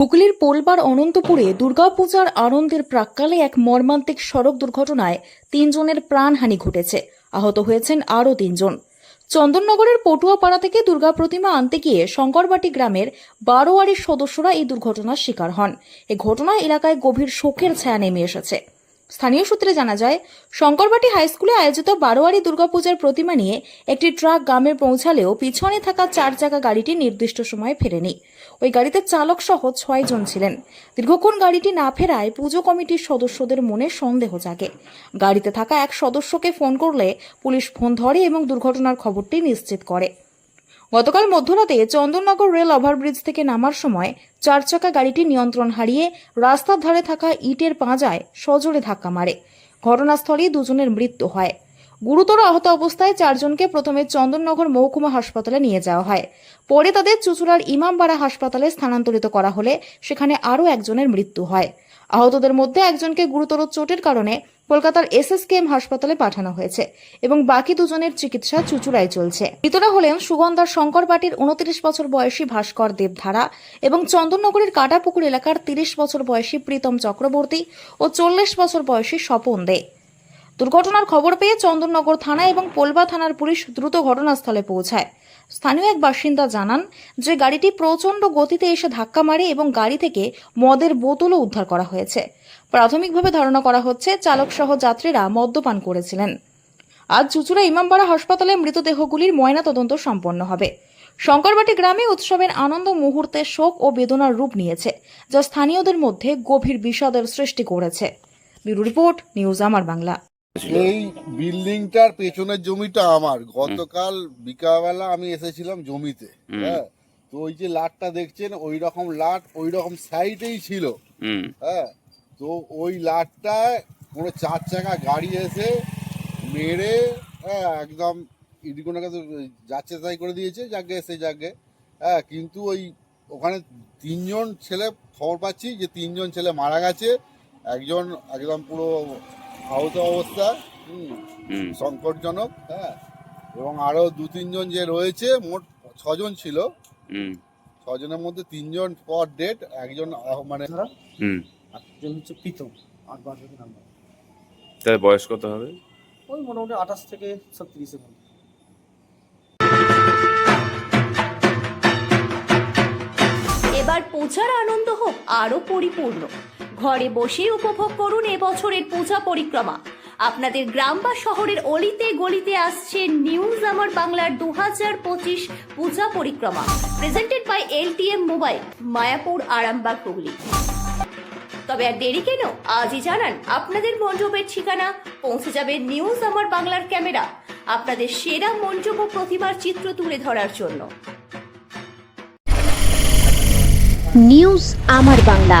হুগলির পোলবার অনন্তপুরে দুর্গাপূজার আনন্দের প্রাক্কালে এক মর্মান্তিক সড়ক দুর্ঘটনায় তিনজনের প্রাণহানি ঘটেছে। আহত হয়েছেন আরও তিনজন। চন্দননগরের পটুয়াপাড়া থেকে দুর্গা প্রতিমা আনতে গিয়ে শঙ্করবাটি গ্রামের বারোয়ারির সদস্যরা এই দুর্ঘটনার শিকার হন। এ ঘটনায় এলাকায় গভীর শোকের ছায়া নেমে এসেছে। স্থানীয় সূত্রে জানা যায়, শঙ্করবাটি হাইস্কুলে আয়োজিত বারোয়ারি দুর্গাপূজার প্রতিমা নিয়ে একটি ট্রাক গ্রামে পৌঁছালেও পিছনে থাকা চার চাকা গাড়িটি নির্দিষ্ট সময়ে ফেরেনি। ওই গাড়িতে চালক সহ ছয় জন ছিলেন। দীর্ঘক্ষণ গাড়িটি না ফেরায় পুজো কমিটির সদস্যদের মনে সন্দেহ জাগে। গাড়িতে থাকা এক সদস্যকে ফোন করলে পুলিশ ফোন ধরে এবং দুর্ঘটনার খবরটি নিশ্চিত করে। গতকাল মধ্যরাতে চন্দননগর রেল ওভারব্রিজ থেকে নামার সময় চার চাকা গাড়িটি নিয়ন্ত্রণ হারিয়ে রাস্তার ধারে থাকা ইটের পাঁজায় সজোরে ধাক্কা মারে। ঘটনাস্থলেই দুজনের মৃত্যু হয়। গুরুতর আহত অবস্থায় চারজনকে প্রথমে চন্দননগর মহকুমা হাসপাতালে নিয়ে যাওয়া হয়। পরে তাদের চুচুড়ার ইমামবাড়া হাসপাতালে স্থানান্তরিত করা হলে সেখানে আরও একজনের মৃত্যু হয়। আহতদের মধ্যে একজনকে গুরুতর চোটের কারণে কলকাতার এসএসকেএম হাসপাতালে পাঠানো হয়েছে এবং বাকি দুজনের চিকিৎসা চুচুড়ায় চলছে। মৃতরা হলেন সুগন্ধার শঙ্কর পাটির উনত্রিশ বছর বয়সী ভাস্কর দেবধারা এবং চন্দননগরের কাটাপুকুর এলাকার তিরিশ বছর বয়সী প্রীতম চক্রবর্তী ও চল্লিশ বছর বয়সী স্বপন দে। দুর্ঘটনার খবর পেয়ে চন্দননগর থানা এবং পোলবা থানার পুলিশ দ্রুত ঘটনাস্থলে পৌঁছায়। স্থানীয় এক বাসিন্দা জানান যে গাড়িটি প্রচণ্ড গতিতে এসে ধাক্কা মারে এবং গাড়ি থেকে মদের বোতলও উদ্ধার করা হয়েছে। প্রাথমিকভাবে ধারণা করা হচ্ছে চালক সহ যাত্রীরা মদ্যপান করেছিলেন। আজ চুচুড়া ইমামবাড়া হাসপাতালে মৃতদেহগুলির ময়নাতদন্ত সম্পন্ন হবে। শঙ্করবাটি গ্রামে উৎসবের আনন্দ মুহূর্তে শোক ও বেদনার রূপ নিয়েছে, যা স্থানীয়দের মধ্যে গভীর বিষাদের সৃষ্টি করেছে। ব্যুরো রিপোর্ট, নিউজ আমার বাংলা। এই বিল্ডিংটার পেছনের জমিটা আমার। গতকাল বিকালবেলা আমি এসেছিলাম জমিতে হ্যাঁ? তো ওই যে লাটটা দেখছেন ওই রকম লাট ওই রকম সাইডেই ছিল। হ্যাঁ? তো ওই লাটটায় কোনো চার চাকা গাড়ি এসে মেরে হ্যাঁ একদম ইডিকোনাকে তো যাচ্ছে তাই করে দিয়েছে যাকে সে যাকে। হ্যাঁ কিন্তু ওই ওখানে তিনজন ছেলে খবর পাচ্ছি যে তিনজন ছেলে মারা গেছে। একজন একদম পুরো আহত অবস্থা হুম হুম। সংকটজনক হ্যাঁ এবং আরও দু তিনজন যে রয়েছে মোট ছজন ছিল। ছজনের মধ্যে তিনজন পর ডেট একজন মানে হুম। একজন হচ্ছে প্রীতম আর বাকি নাম্বার তার বয়স কত হবে? ওই মোটামুটি আঠাশ থেকে ছত্রিশের মধ্যে। এবার পৌঁছার আনন্দ হোক আরও পরিপূর্ণ। ঘরে বসেই উপভোগ করুন এবছরের পূজা পরিক্রমা। আপনাদের গ্রাম বা শহরের অলিতে গলিতে আসছে নিউজ আমার বাংলার দু হাজার পঁচিশ পূজা পরিক্রমা। Presented by LTM mobile Mayapur, Arambagh, Hooghly. তবে আর দেরি কেন? আজই জানান, আপনাদের মণ্ডপের ঠিকানা। পৌঁছে যাবে নিউজ আমার বাংলার ক্যামেরা। আপনাদের সেরা মণ্ডপ ও প্রতিমার চিত্র তুলে ধরার জন্য। নিউজ আমার বাংলা।